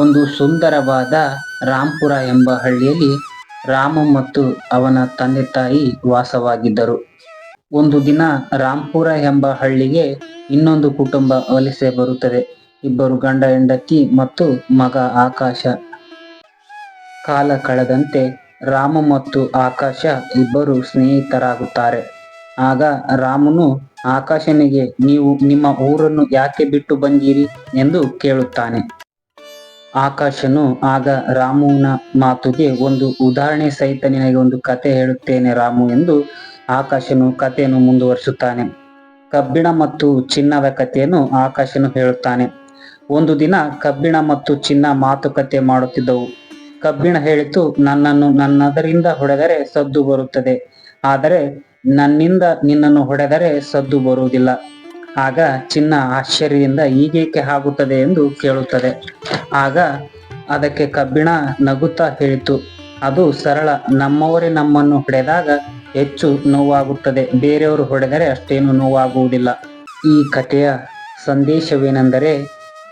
ಒಂದು ಸುಂದರವಾದ ರಾಂಪುರ ಎಂಬ ಹಳ್ಳಿಯಲ್ಲಿ ರಾಮ ಮತ್ತು ಅವನ ತಂದೆ ತಾಯಿ ವಾಸವಾಗಿದ್ದರು. ಒಂದು ದಿನ ರಾಂಪುರ ಎಂಬ ಹಳ್ಳಿಗೆ ಇನ್ನೊಂದು ಕುಟುಂಬ ವಲಸೆ ಬರುತ್ತದೆ. ಇಬ್ಬರು ಗಂಡ, ಹೆಂಡತಿ ಮತ್ತು ಮಗ ಆಕಾಶ. ಕಾಲ ಕಳೆದಂತೆ ರಾಮ ಮತ್ತು ಆಕಾಶ ಇಬ್ಬರು ಸ್ನೇಹಿತರಾಗುತ್ತಾರೆ. ಆಗ ರಾಮನು, ಆಕಾಶನಿಗೆ ನೀವು ನಿಮ್ಮ ಊರನ್ನು ಯಾಕೆ ಬಿಟ್ಟು ಬಂದಿರಿ? ಎಂದು ಕೇಳುತ್ತಾನೆ. ಆಕಾಶನು ಆಗ ರಾಮುವಿನ ಮಾತುಗೆ ಒಂದು ಉದಾಹರಣೆ ಸಹಿತ ನಿನಗೆ ಒಂದು ಕತೆ ಹೇಳುತ್ತೇನೆ ರಾಮು ಎಂದು ಆಕಾಶನು ಕಥೆಯನ್ನು ಮುಂದುವರಿಸುತ್ತಾನೆ. ಕಬ್ಬಿಣ ಮತ್ತು ಚಿನ್ನದ ಕಥೆಯನ್ನು ಆಕಾಶನು ಹೇಳುತ್ತಾನೆ. ಒಂದು ದಿನ ಕಬ್ಬಿಣ ಮತ್ತು ಚಿನ್ನ ಮಾತುಕತೆ ಮಾಡುತ್ತಿದ್ದವು. ಕಬ್ಬಿಣ ಹೇಳಿತು, ನನ್ನನ್ನು ನನ್ನದರಿಂದ ಹೊಡೆದರೆ ಸದ್ದು ಬರುತ್ತದೆ. ಆದರೆ ನನ್ನಿಂದ ನಿನ್ನನ್ನು ಹೊಡೆದರೆ ಸದ್ದು ಬರುವುದಿಲ್ಲ. ಆಗ ಚಿನ್ನ ಆಶ್ಚರ್ಯದಿಂದ ಈಗೇಕೆ ಆಗುತ್ತದೆ ಎಂದು ಕೇಳುತ್ತದೆ. ಆಗ ಅದಕ್ಕೆ ಕಬ್ಬಿಣ ನಗುತ್ತಾ ಹೇಳಿತು. ಅದು ಸರಳ, ನಮ್ಮವರೇ ನಮ್ಮನ್ನು ಹೊಡೆದಾಗ ಹೆಚ್ಚು ನೋವಾಗುತ್ತದೆ. ಬೇರೆಯವರು ಹೊಡೆದರೆ ಅಷ್ಟೇನು ನೋವಾಗುವುದಿಲ್ಲ. ಈ ಕಥೆಯ ಸಂದೇಶವೇನೆಂದರೆ,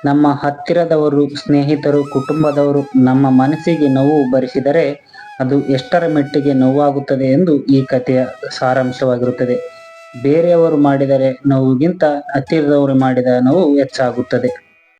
ನಮ್ಮ ಹತ್ತಿರದವರು, ಸ್ನೇಹಿತರು, ಕುಟುಂಬದವರು ನಮ್ಮ ಮನಸ್ಸಿಗೆ ನೋವು ಭರಿಸಿದರೆ ಅದು ಎಷ್ಟರ ಮಟ್ಟಿಗೆ ನೋವಾಗುತ್ತದೆ ಎಂದು ಈ ಕಥೆಯ ಸಾರಾಂಶವಾಗಿರುತ್ತದೆ. ಬೇರೆಯವರು ಮಾಡಿದರೆ ನೋವುಗಿಂತ ಹತ್ತಿರದವರು ಮಾಡಿದ ನೋವು ಹೆಚ್ಚಾಗುತ್ತದೆ.